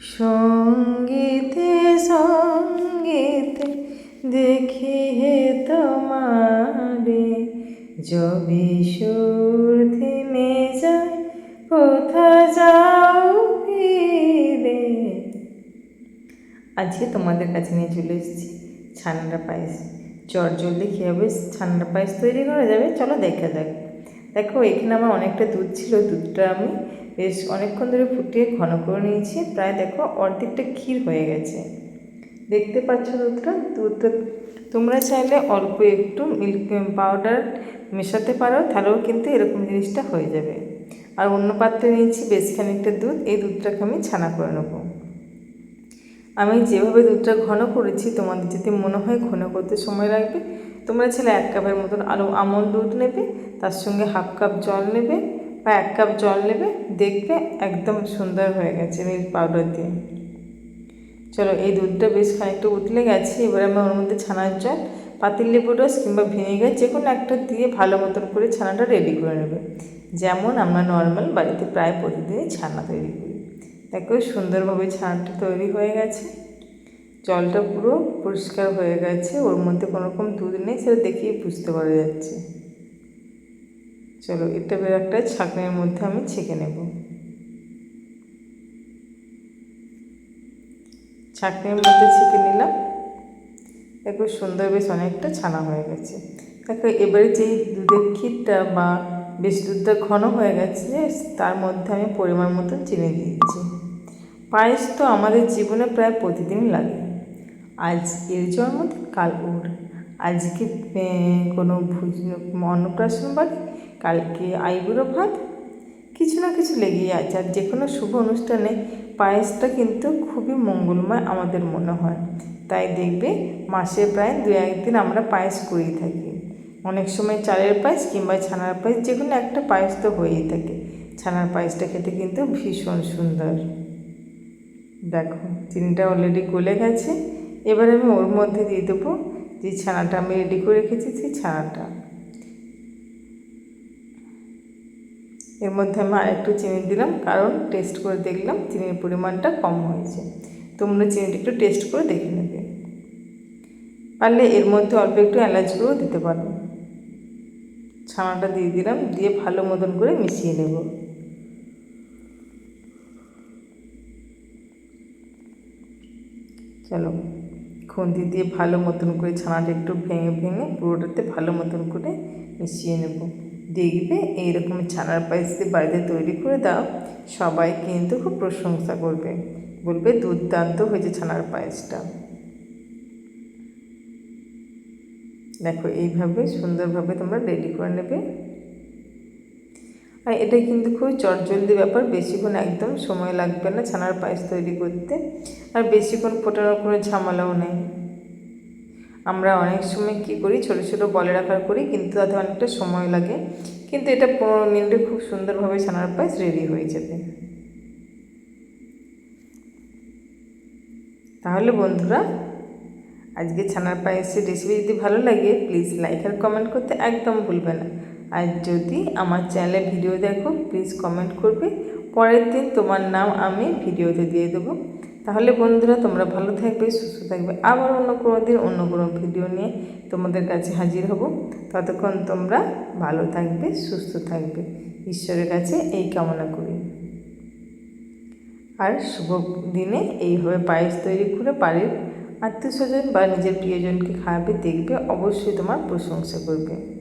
সঙ্গীতে সঙ্গীতে দেখি হে তোমারে। যবি সুর থেমে যায় কোথা যাও ফিরে। আজকে তোমাদের কাছে নিয়ে চলে এসেছি ছান্না পায়েস। চট জলদি কীভাবে ছান্না পায়েস তৈরি করা যাবে। চলো দেখা যাক। দেখো, এখানে আমার অনেকটা দুধ ছিল, দুধটা আমি বেশ অনেকক্ষণ ধরে ফুটিয়ে ঘন করে নিয়েছি। প্রায় দেখো অর্ধেকটা ক্ষীর হয়ে গেছে। দেখতে পাচ্ছ দুধটা? দুধটা তোমরা চাইলে অল্প একটু মিল্ক পাউডার মেশাতে পারো, তাহলেও কিন্তু এরকম জিনিসটা হয়ে যাবে। আর অন্য পাত্রে নিয়েছি বেশ খানিকটা দুধ, এই দুধটাকে আমি ছানা করে নেব। আমি যেভাবে দুধটা ঘন করেছি, তোমাদের যদি মনে হয় ঘন করতে সময় লাগবে, তোমরা ছেলে এক কাপের মতন আলু আমল দুধ নেবে, তার সঙ্গে হাফ কাপ জল নেবে বা এক কাপ জল নেবে, দেখবে একদম সুন্দর হয়ে গেছে মিল্ক পাউডার দিয়ে। চলো, এই দুধটা বেশ খানিকটা উতলে গেছে, এবার আমি ওর মধ্যে ছানার জল, পাতিল লেবু রস কিংবা ভিনেগার যে কোনো একটা দিয়ে ভালো মতন করে ছানাটা রেডি করে নেবে। যেমন আমরা নর্মাল বাড়িতে প্রায় প্রতিদিনই ছানা তৈরি করি। দেখো, সুন্দরভাবে ছানাটা তৈরি হয়ে গেছে। জলটা পুরো পরিষ্কার হয়ে গেছে, ওর মধ্যে কোনো রকম দুধ নেই, সেটা দেখেই বুঝতে পারা যাচ্ছে। চলো, এটা একটা ছাঁকনির মধ্যে আমি ছেঁকে নেব। ছাঁকনির মধ্যে ছেঁকে নিলাম। দেখো, সুন্দর বেশ অনেকটা ছানা হয়ে গেছে। দেখো, এবারে যেই দুধের ক্ষীরটা বা বেশ দুধটা ঘন হয়ে গেছে তার মধ্যে আমি পরিমাণ মতন চিনি দিয়েছি। পায়েস তো আমাদের জীবনে প্রায় প্রতিদিন লাগে। আজ এর জন্মদিন, কাল ওর। আজকে কোনো ভুজ, অন্নপ্রাশন বাড়ি, কালকে আইবুড়ো ভাত, কিছু না কিছু লেগেই আছে। আর যে কোনো শুভ অনুষ্ঠানে পায়েসটা কিন্তু খুবই মঙ্গলময় আমাদের মনে হয়। তাই দেখবে মাসে প্রায় দু, একদিন আমরা পায়েস করেই থাকি। অনেক সময় চালের পায়েস কিংবা ছানার পায়েস, যে কোনো একটা পায়েস তো হয়েই থাকে। ছানার পায়েসটা খেতে কিন্তু ভীষণ সুন্দর। দেখো, চিনিটা অলরেডি গলে গেছে। এবার আমি ওর মধ্যে দিয়ে দেবো যে ছানাটা আমি রেডি করে রেখেছি সেই ছানাটা। এর মধ্যে আমি আরেকটু চিনি দিলাম, কারণ টেস্ট করে দেখলাম চিনির পরিমাণটা কম হয়েছে। তোমরা চিনিটা একটু টেস্ট করে দেখে নেবে। পারলে এর মধ্যে অল্প একটু এলাচ গুঁড়ো দিতে পারো। ছানাটা দিয়ে দিলাম, দিয়ে ভালো মতন করে মিশিয়ে নেব। চলো। খুন্তি দিয়ে ভালো মতন করে ছানাটা একটু ভেঙে ভেঙে পুরোটাতে ভালো মতন করে মিশিয়ে নেব। দেখবে এইরকম ছানার পায়েস দিয়ে বাড়িতে তৈরি করে দাও, সবাই কিন্তু খুব প্রশংসা করবে। বলবে দুর্দান্ত হয়েছে ছানার পায়েসটা। দেখো এইভাবে সুন্দরভাবে তোমরা রেডি করে নেবে। আর এটা কিন্তু খুবই চটজলদি ব্যাপার, বেশিক্ষণ একদম সময় লাগবে না ছানার পায়েস তৈরি করতে। আর বেশিক্ষণ ফোটানোর কোনো ঝামেলাও নেই। আমরা অনেক সময় কী করি, ছোটো ছোটো বলে রাখার করি, কিন্তু তাতে অনেকটা সময় লাগে। কিন্তু এটা পনেরো মিনিটে খুব সুন্দরভাবে ছানার পায়েস রেডি হয়ে যাবে। তাহলে বন্ধুরা, আজকে ছানার পায়েসের রেসিপি যদি ভালো লাগে প্লিজ লাইক আর কমেন্ট করতে একদম ভুলবে না। আর যদি আমার চ্যানেলে ভিডিও দেখো প্লিজ কমেন্ট করবে। পরের দিন তোমার নাম আমি ভিডিওতে দিয়ে দেবো। তাহলে বন্ধুরা, তোমরা ভালো থাকবে, সুস্থ থাকবে। আবার অন্য কোনো দিন, অন্য কোনো ভিডিও নিয়ে তোমাদের কাছে হাজির হব। ততক্ষণ তোমরা ভালো থাকবে, সুস্থ থাকবে। ঈশ্বরের কাছে এই কামনা করি। আর শুভ দিনে এইভাবে পায়েস তৈরি করে বাড়ির আত্মীয় স্বজন বা নিজের প্রিয়জনকে খাওয়াবে, দেখবে অবশ্যই তোমার প্রশংসা করবে।